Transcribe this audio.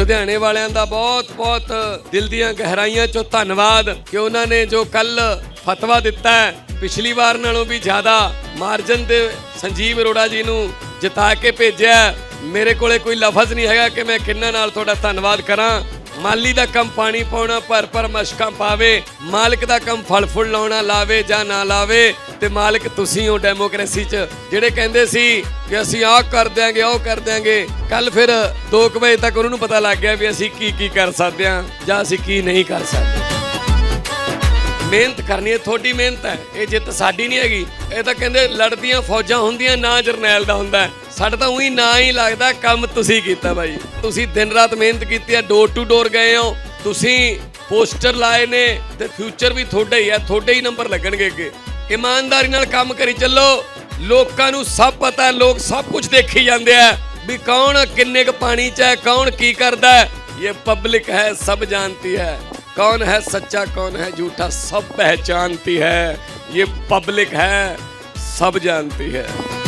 ਲੁਧਿਆਣੇ ਵਾਲਿਆਂ ਦਾ ਬਹੁਤ ਬਹੁਤ ਦਿਲ ਦੀਆਂ ਗਹਿਰਾਈਆਂ ਚੋਂ ਧੰਨਵਾਦ ਕਿ ਉਹਨਾਂ ਨੇ ਜੋ ਕੱਲ ਫਤਵਾ ਦਿੱਤਾ ਹੈ, ਪਿਛਲੀ ਵਾਰ ਨਾਲੋਂ ਵੀ ਜ਼ਿਆਦਾ ਮਾਰਜਨ ਦੇ ਸੰਜੀਵ ਅਰੋੜਾ ਜੀ ਨੂੰ ਜਿਤਾ ਕੇ ਭੇਜਿਆ ਮੇਰੇ ਕੋਲੇ ਕੋਈ ਲਫ਼ਜ਼ ਨਹੀਂ ਹੈਗਾ ਕਿ ਮੈਂ ਕਿੰਨਾ ਨਾਲ ਤੁਹਾਡਾ ਧੰਨਵਾਦ ਕਰਾਂ। ਮਾਲੀ ਦਾ ਕੰਮ ਪਾਣੀ ਪਾਉਣਾ, ਭਰ ਭਰ ਮਸ਼ਕਾਂ ਪਾਵੇ, ਮਾਲਕ ਦਾ ਕੰਮ ਫਲ ਫੁੱਲ ਲਾਉਣਾ, ਲਾਵੇ ਜਾਂ ਨਾ ਲਾਵੇ, ਤੇ ਮਾਲਕ ਤੁਸੀਂ ਹੋ ਡੈਮੋਕ੍ਰੇਸੀ 'ਚ। ਜਿਹੜੇ ਕਹਿੰਦੇ ਸੀ ਕਿ ਅਸੀਂ ਆਹ ਕਰ ਦਿਆਂਗੇ, ਉਹ ਕਰ ਦਿਆਂਗੇ ਕੱਲ ਫਿਰ 2 ਵਜੇ ਤੱਕ ਉਹਨਾਂ ਨੂੰ ਪਤਾ ਲੱਗ ਗਿਆ ਵੀ ਅਸੀਂ ਕੀ ਕੀ ਕਰ ਸਕਦੇ ਹਾਂ ਜਾਂ ਅਸੀਂ ਕੀ ਨਹੀਂ ਕਰ ਸਕਦੇ। ਮਿਹਨਤ ਕਰਨੀ ਹੈ ਥੋੜੀ ਮਿਹਨਤ ਹੈ। ਇਹ ਜਿੱਤ ਸਾਡੀ ਨਹੀਂ ਹੈਗੀ। ਇਹ ਤਾਂ ਕਹਿੰਦੇ ਲੜਦੀਆਂ ਫੌਜਾਂ ਹੁੰਦੀਆਂ, ਨਾ ਜਰਨੈਲ ਦਾ ਹੁੰਦਾ ਸਾਡਾ ਤਾਂ ਉਹੀ ਨਾ ਹੀ ਲੱਗਦਾ, ਕੰਮ ਤੁਸੀਂ ਕੀਤਾ ਭਾਈ। ਤੁਸੀਂ ਦਿਨ ਰਾਤ ਮਿਹਨਤ ਕੀਤੀ ਹੈ ਡੋਰ ਟੂ ਡੋਰ ਗਏ ਹੋ। ਤੁਸੀਂ ਪੋਸਟਰ ਲਾਏ ਨੇ ਤੇ ਫਿਊਚਰ ਵੀ ਤੁਹਾਡਾ ਹੀ ਹੈ, ਤੁਹਾਡੇ ਹੀ ਨੰਬਰ ਲੱਗਣਗੇ ਅੱਗੇ। ਇਮਾਨਦਾਰੀ ਨਾਲ ਕੰਮ ਕਰੀ ਚੱਲੋ। ਲੋਕਾਂ ਨੂੰ ਸਭ ਪਤਾ ਹੈ, ਲੋਕ ਸਭ ਕੁਝ ਦੇਖੀ ਜਾਂਦੇ ਆ ਵੀ ਕੌਣ ਕਿੰਨੇ ਕ ਪਾਣੀ 'ਚ ਹੈ, ਕੌਣ ਕੀ ਕਰਦਾ ਹੈ। ਇਹ ਪਬਲਿਕ ਹੈ, ਸਭ ਜਾਣਦੀ ਹੈ। कौन है सच्चा कौन है झूठा सब पहचानती है ये पब्लिक है सब जानती है